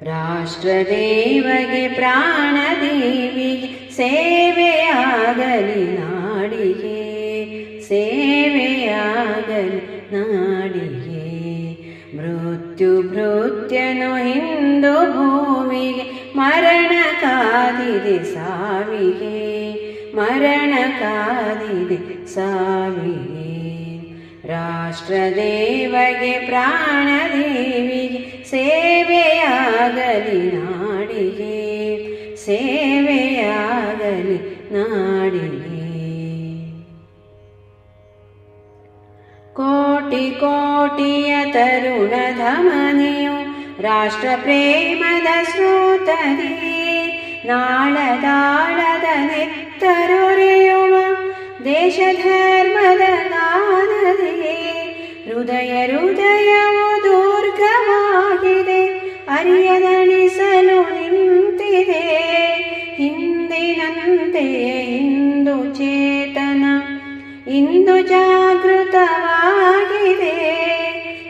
ರಾಷ್ಟ್ರದೇವಗೆ ಪ್ರಾಣದೇವಿಗೆ ಸೇವೆಯಾಗಲಿ ನಾಡಿಗೆ ಸೇವೆಯಾಗಲಿ ನಾಡಿಗೆ ಮೃತ್ಯು ಭೃತ್ಯನು ಹಿಂದೂ ಭೂಮಿಗೆ ಮರಣ ಕಾದಿದೆ ಸಾವಿಗೆ ಮರಣ ಕಾದಿದೆ ಸಾವಿಗೆ ರಾಷ್ಟ್ರದೇವಗೆ ಪ್ರಾಣದೇವಿಗೆ ಸೇವೆಯಾಗಲಿ ನಾಡಿಗೆ ಸೇವೆಯಾಗಲಿ ನಾಡಿಗೆ ಕೋಟಿ ಕೋಟಿಯ ತರುಣ ಧಮನಿಯು ರಾಷ್ಟ್ರ ಪ್ರೇಮದ ಸ್ರೋತದಿ ನಾಳದಾಳದ ನೆತ್ತರೊರೆಯುವ ದೇಶ ಧರ್ಮದ ಗಾನದಿ ಹೃದಯ ಹೃದಯವು ದುರ್ಗವಾಗಿದೆ ಅರಿಯದಣಿಸಲು ನಿಂತಿದೆ. ಹಿಂದಿನಂತೆಯೇ ಇಂದು ಚೇತನ, ಇಂದು ಜಾಗೃತವಾಗಿದೆ.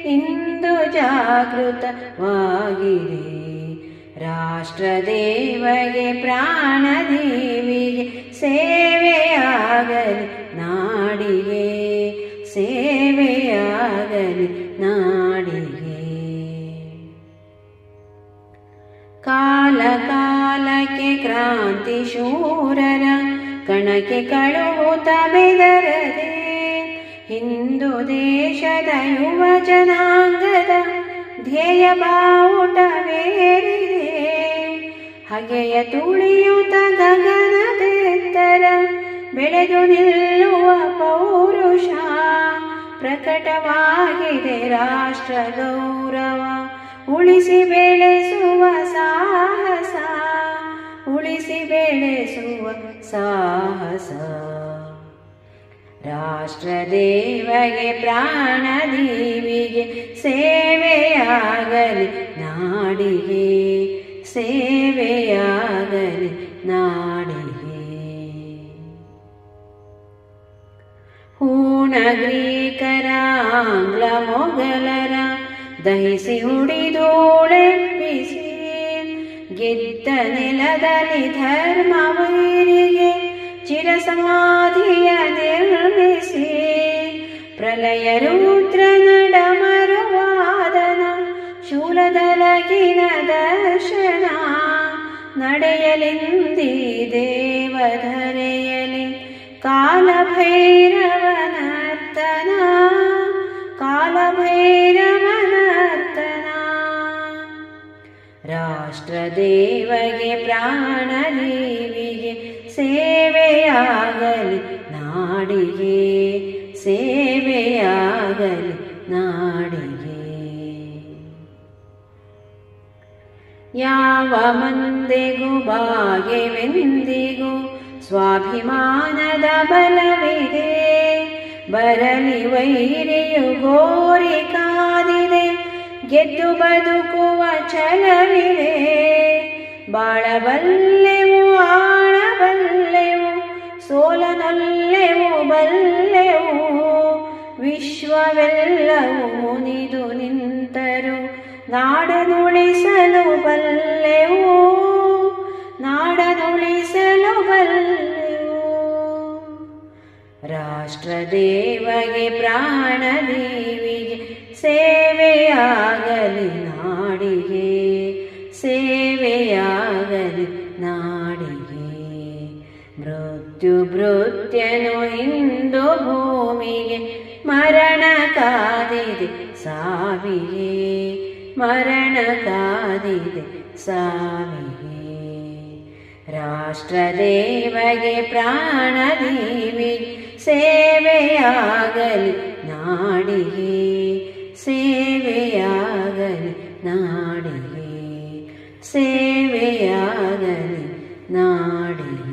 ಇಂದು ಜಾಗೃತವಾಗಿದೆ. ರಾಷ್ಟ್ರದೇವಗೆ, ಪ್ರಾಣದೇವಿಗೆ ಸೇವೆಯಾಗಲಿ ನಾಡಿಗೆ ಸೇವೆಯಾಗಲಿ ನಾಡಿಗೆ. ಕಣಕ್ಕೆ ಕಳುಹುತ ಬೆದರದೆ ಹಿಂದೂ ದೇಶದ ಯುವ ಜನಾಂಗದ ಧ್ಯೇಯ ಬಾವುಟವೇರಿದೆ ಹಗೆಯ ತುಳಿಯುತ ಗಗನದೆತ್ತರ ಬೆಳೆದು ನಿಲ್ಲುವ ಪೌರುಷ ಪ್ರಕಟವಾಗಿದೆ ರಾಷ್ಟ್ರ ಗೌರವ. ಉಳಿಸಿ ಬೆಳೆಸುವ ಸಾಹಸ ರಾಷ್ಟ್ರದೇವಗೆ ಪ್ರಾಣದೇವಿಗೆ ಸೇವೆಯಾಗಲಿ ನಾಡಿಗೆ ಸೇವೆಯಾಗಲಿ ನಾಡಿಗೆ ಹೂಣಗ್ರೀಕರ ಆಂಗ್ಲ ಮೊಘಲರ ದಹಿಸಿ ಹುಡಿದೋಳೆಪ್ಪಿಸಿ ಗೆದ್ದ ನೆಲದಲ್ಲಿ ಧರ್ಮವೈರಿಗೆ ಚಿರಸಮಾಧಿಯ ನಿರ್ಮಿಸಿ ಪ್ರಲಯ ರುದ್ರ ನಡಮರುವಾದನ ಶೂಲದಲಗಿನ ದರ್ಶನ ನಡೆಯಲೆಂದಿ ದೇವಧರೆಯಲಿ ಕಾಲಭೈರವನರ್ತನ ರಾಷ್ಟ್ರದೇವಗೆ ಪ್ರಾಣದೇವಿಗೆ ಸೇವೆಯಾಗಲಿ ನಾಡಿಗೆ ಸೇವೆಯಾಗಲಿ ನಾಡಿಗೆ. ಯಾವ ಮಂದೆಗೂ ಬಾಗೆವೆಂದಿಗೂ ಸ್ವಾಭಿಮಾನದ ಬಲವಿದೆ. ಬರಲಿ ವೈರಿಯು ಗೋರಿ ಕಾದಿದೆ, ಗೆದ್ದು ಬದುಕುವ ಛಲವಿದೆ ಬಾಳಬಲ್ಲೆವು, ಆಳಬಲ್ಲೆವು, ಸೋಲನಲ್ಲೆವು, ಬಲ್ಲೆವು, ವಿಶ್ವವೆಲ್ಲವೂ ಮುನಿದು ನಿಂತರು, ನಾಡನುಳಿಸಲು ಬಲ್ಲೆವು ನಾಡನುಳಿಸಲು ಬಲ್ಲೆವು. ರಾಷ್ಟ್ರದೇವಗೆ ಪ್ರಾಣದೇವಿಗೆ ಸೇವೆಯಾಗಲಿ ನಾಡಿಗೆ ಸೇವೆಯಾಗಲಿ ನಾಡಿಗೆ ಮೃತ್ಯು ಭೃತ್ಯನು ಇಂದು ಭೂಮಿಗೆ ಮರಣ ಕಾದಿದೆ ಸಾವಿಗೆ ಮರಣ ಕಾದಿದೆ ಸಾವಿಗೆ ರಾಷ್ಟ್ರದೇವಗೆ ಪ್ರಾಣದೇವಿ ಸೇವೆಯಾಗಲಿ ನಾಡಿಗೆ ಸೇವೆಯಾಗಲಿ ನಾಡಿಗೆ ಸೇವೆ നാടേ